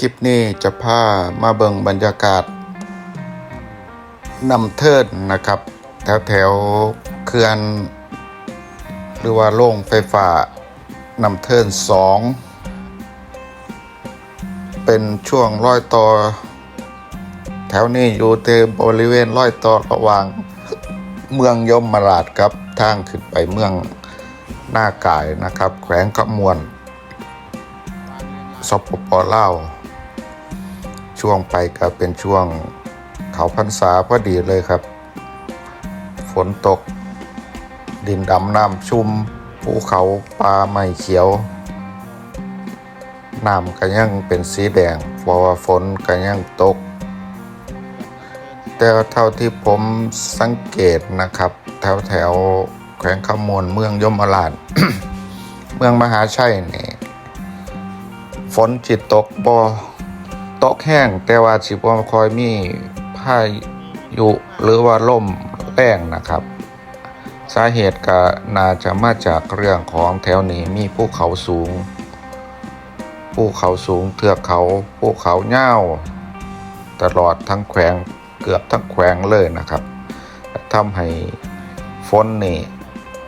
คลิปนี้จะพามาเบิ่งบรรยากาศนำเทิดนะครับ แถวแถวเขื่อน หรือว่าโล่งไฟฟ้านำเทินสองเป็นช่วงร้อยต่อ แถวนี้อยู่เตบริเวณร้อยต่อระหว่างเมืองยมราชครับทางขึ้นไปเมืองหน้ากายนะครับ แขวงขมวนสปปลาว ช่วงไปก็เป็นช่วงเขาพรรษาพอดีเลยครับ ฝนตก ดินดำน้ำชุ่มภูเขาป่าไม้เขียวน้ำก็ยังเป็นสีแดงเพราะว่าฝนก็ยังตก แต่เท่าที่ผมสังเกตนะครับ แถวแถวแขวงขมวนเมืองยมราชเมืองมหาชัยนี่ ฝนจิตตกบ่ ตกแห้งแต่ว่าสิบ่คอยมีพายุหรือว่าลมแรงนะครับ สาเหตุก็น่าจะมาจากเรื่องของแถวนี้มีภูเขาสูงภูเขาสูงเทือกเขาภูเขาเง่าตลอดทั้งแขวงเกือบทั้งแขวงเลยนะครับทำให้ฝนนี่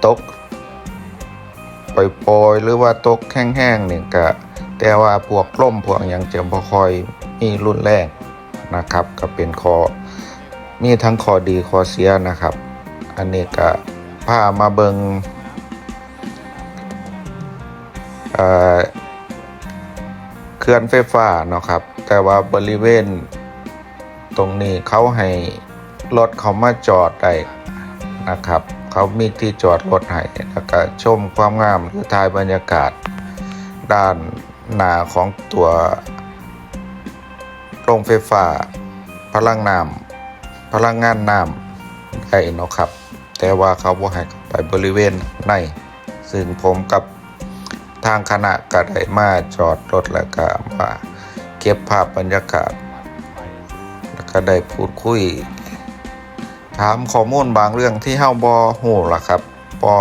ตกปล่อยๆหรือว่าตกแห้งๆนี่ก็ แต่ว่าพวกล่มพวกหยังจะบ่คอยมีรุ่นแรงนะครับ ก็เป็นข้อมีทั้งข้อดีข้อเสียนะครับ อันนี้ก็พามาเบิงเอ่อเคลื่อนไฟฟ้าเนาะครับ แต่ว่าบริเวณตรงนี้เขาให้รถเขามาจอดได้นะครับ เขามีที่จอดรถให้แล้วก็ชมความงามหรือถ่ายบรรยากาศด้าน หนาของตัวโรงไฟฟ้า พลังน้ำพลังงานน้ำได้เนาะครับ แต่ว่าเขาบ่ให้ไปบริเวณใน ซึ่งผมกับทางคณะก็ได้มาจอดรถแล้วก็มาเก็บภาพบรรยากาศ แล้วก็ได้พูดคุย ถามข้อมูลบางเรื่องที่เฮาบ่ฮู้ล่ะครับบ่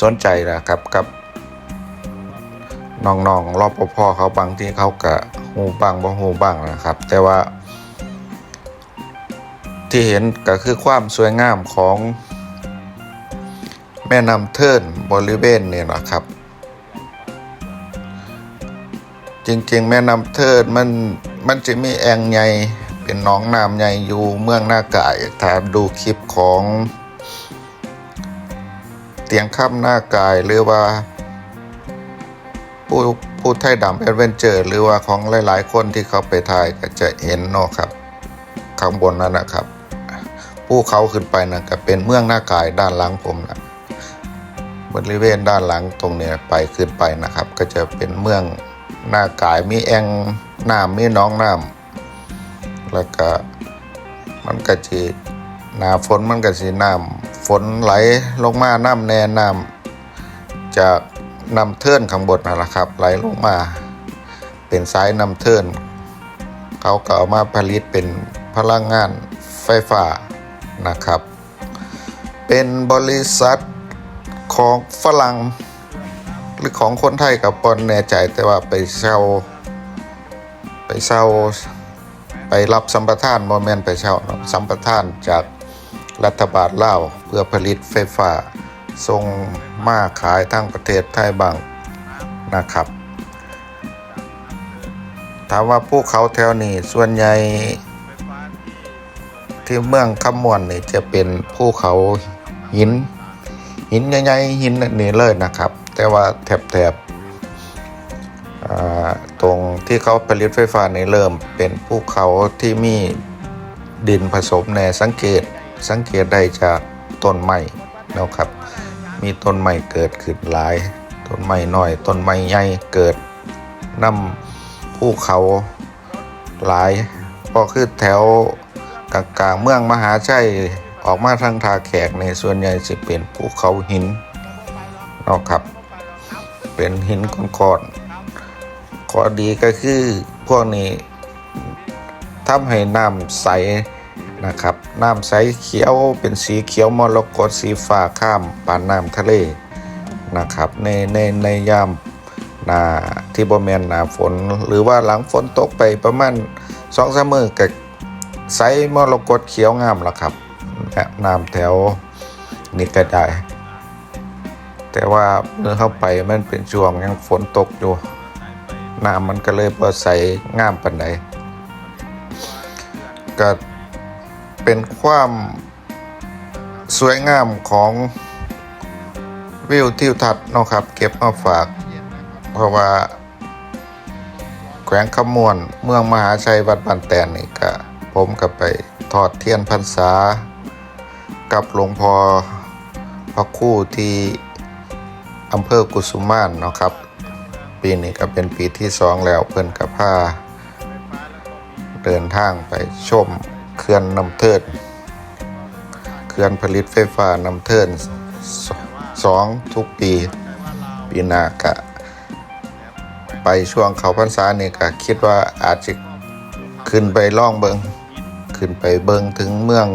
สนใจล่ะครับกับ น้องๆรอปภเขาบางที่เขาก็ฮู้บ้างบ่ฮู้บ้างนะครับ แต่ว่า ที่เห็นก็คือความสวยงามของ แม่น้ำเทินบริเวณนี่นะครับ จริงๆ แม่น้ำเทินมันมันจะมีแอ่งใหญ่เป็นหนองน้ำใหญ่อยู่เมืองหน้ากายถ้าดูคลิปของ เตียงข้ามหน้ากายหรือว่า ผู้ผู้ไทยดำแอดเวนเจอร์หรือว่าของหลายๆ คนที่เขาไปถ่ายก็จะเห็นเนาะครับ ข้างบนนั่นนะครับผู้เขาขึ้นไปนะก็เป็นเมืองหน้ากายด้านหลังผมนะบริเวณด้านหลังตรงเนี้ยไปขึ้นไปนะครับ ก็จะเป็นเมืองหน้ากายมีแองน้ำมีน้องน้ำแล้วก็มันก็จะหนาฝนมันก็สิน้ำฝนไหลลงมาน้ำแน่น้ำจาก นำเทินข้างบนนั่นแหละครับไหลลงมา เป็นสายนำเทินเขาก็เอามาผลิตเป็นพลังงานไฟฟ้านะครับ เป็นบริษัทของฝรั่งหรือของคนไทยกับปอนแน่ใจแต่ว่าไปเช่าไปเช่าไปรับสัมปทานโมเมนต์ไปเช่าเนาสัมปทานจากรัฐบาลลาวเพื่อผลิตไฟฟ้า ส่งมาขายทั้งประเทศไทยบางนะครับ ถามว่าภูเขาแถวนี้ส่วนใหญ่ที่เมืองคำมวนนี่จะเป็นภูเขาหิน หินใหญ่ๆหินนี่เลยนะครับ แต่ว่าแถบๆอ่าตรงที่เขาผลิตไฟฟ้านี่เริ่มเป็นภูเขาที่มีดินผสมแน่สังเกตสังเกตได้จากต้นไม้นะครับ มีต้นไม้เกิดขึ้นหลาย ต้นไม้น้อย ต้นไม้ใหญ่เกิดนำภูเขาหลายก็คือแถวกลางๆเมืองมหาชัยออกมาทางทาแขกในส่วนใหญ่จะเป็นภูเขาหินนะครับ เป็นหินก้อนๆข้อดีก็คือพวกนี้ทำให้น้ำใส นะครับ น้ำใสเขียวเป็นสีเขียวมรกตสีฟ้าข้ามปานน้ำทะเลนะครับในในในยามนาที่บ่แมนหน้าฝน หรือว่าหลังฝนตกไปประมาณสองสามมือก็ใสมรกตเขียวงามล้วครับและน้ำแถวนี่ก็ได้ แต่ว่าเมื่อเข้าไปมันเป็นช่วงยังฝนตกอยู่น้ำมันก็เลยบ่ใสงามปานใดก็ เป็นความสวยงามของวิวทิวทัศน์นะครับ เก็บมาฝาก เพราะว่าแขวงขมวนเมืองมหาชัยวัดบันแตนนี่ก็ผมก็ไปทอดเทียนพรรษา กับหลวงพ่อพระคู่ที่อำเภอกุสุมานนะครับ ปีนี้ก็เป็นปีที่สองแล้วเพิ่นกับผ้าเดินทางไปชม เขื่อนนำเทินเขื่อนผลิตไฟฟ้านำเทินสองทุกปีปีหน้าก็ไปช่วงเขาพรรษานี่ก็คิดว่าอาจจะขึ้นไปล่องเบิงขึ้นไปเบิงถึงเมือง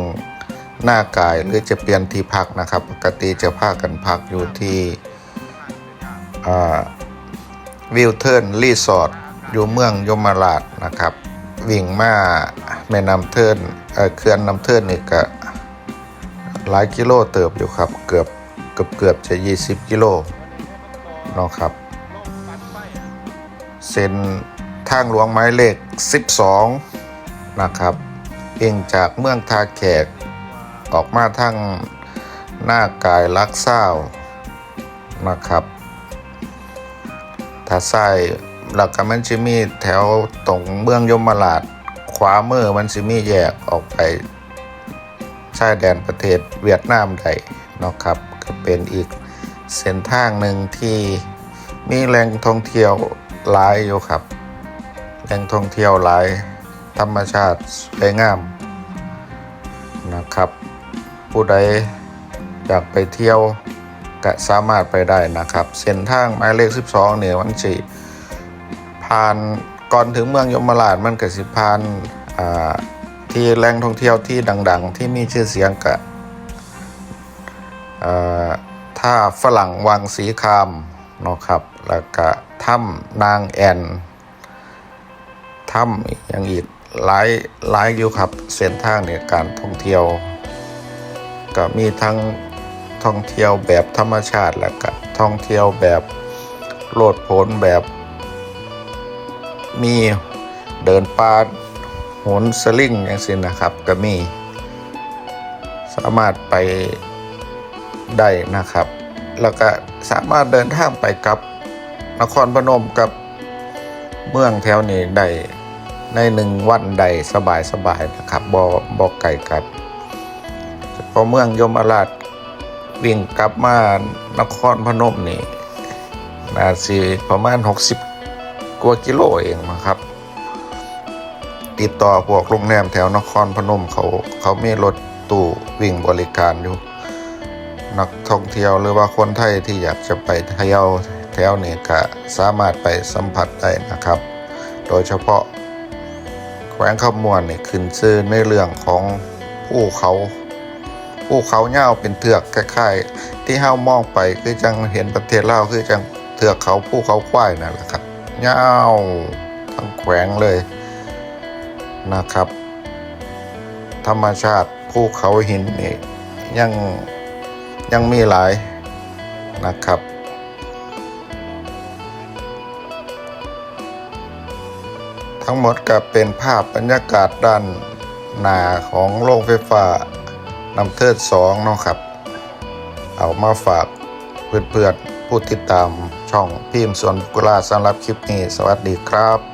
หน้ากายหรือจะเปลี่ยนที่พักนะครับ ปกติจะพากันพักอยู่ที่วิวเทิร์นรีสอร์ทอยู่เมืองยมราชนะครับ วิ่งมาแม่น้ำเทินเอ่อเขื่อนน้ำเทินนี่ก็หลายกิโลเติบอยู่ครับ เกือบเกือบเกือบจะ 20 กิโลเนาะครับ เส้นทางหลวงหมายเลข 12 นะครับเองจากเมืองทาแขก ออกมาทางหน้ากายลักเศร้าวนะครับ ถ้าใส่ แล้วก็มันจะมีแถวตรงเมืองยมราชขวามือมันจะมีแยกออกไปชายแดนประเทศเวียดนามได้นะครับ ก็เป็นอีกเส้นทางหนึ่งที่มีแหล่งท่องเที่ยวหลายอยู่ครับแหล่งท่องเที่ยวหลายธรรมชาติสวยงามนะครับ ผู้ใดอยากไปเที่ยวก็สามารถไปได้นะครับ เส้นทางหมายเลข 12 เนี่ยมันสิ ผ่านก่อนถึงเมืองยมราชมันก็สิผ่านที่แหล่งท่องเที่ยวที่ดัง ๆ ที่มีชื่อเสียงกะท่าฝรั่งวังสีคามเนาะครับ แล้วก็ถ้ำนางแอนถ้ำอย่างอีกหลายหลายอยู่ครับ เส้นทางเนี่ยการท่องเที่ยว ก็มีทั้งท่องเที่ยวแบบธรรมชาติ แล้วก็ท่องเที่ยวแบบโลดโผนแบบ มีเดินป่าโหนสลิงอย่างสินะครับก็มี สามารถไปได้นะครับ แล้วก็สามารถเดินทางไปกับนครพนมกับเมืองแถวนี้ได้ในหนึ่งวันใดสบายสบายๆนะครับบอบอไก่กันเพราะเมืองยมราชวิ่งกลับมานครพนมนี่นาสิประมาณ 60 กว่ากิโลเองมั้งครับ ติดต่อพวกโรงแรมแถวนครพนมเขาเขามีรถตู้วิ่งบริการอยู่ นักท่องเที่ยวหรือว่าคนไทยที่อยากจะไปเที่ยวแถวนี้ก็สามารถไปสัมผัสได้นะครับ โดยเฉพาะแขวงขมวนนี่ยขึ้นชื่อในเรื่องของภูเขาภูเขาเง่าเป็นเทือกคล้ายๆ ที่เฮามองไปคือจังเห็นประเทศลาวคือจังเทือกเขาภูเขาควายนั่นแหละครับ เงาวทั้งแขวงเลยนะครับ ธรรมชาติภูเขาหินนี่ยังยังมีหลายนะครับ ทั้งหมดก็เป็นภาพบรรยากาศด้านหน้าของโรงไฟฟ้านำเทิดสองเนาะครับ เอามาฝากเพื่อนๆผู้ติดตาม ช่องพิมพ์ส่วนกุลาสำหรับคลิปนี้ สวัสดีครับ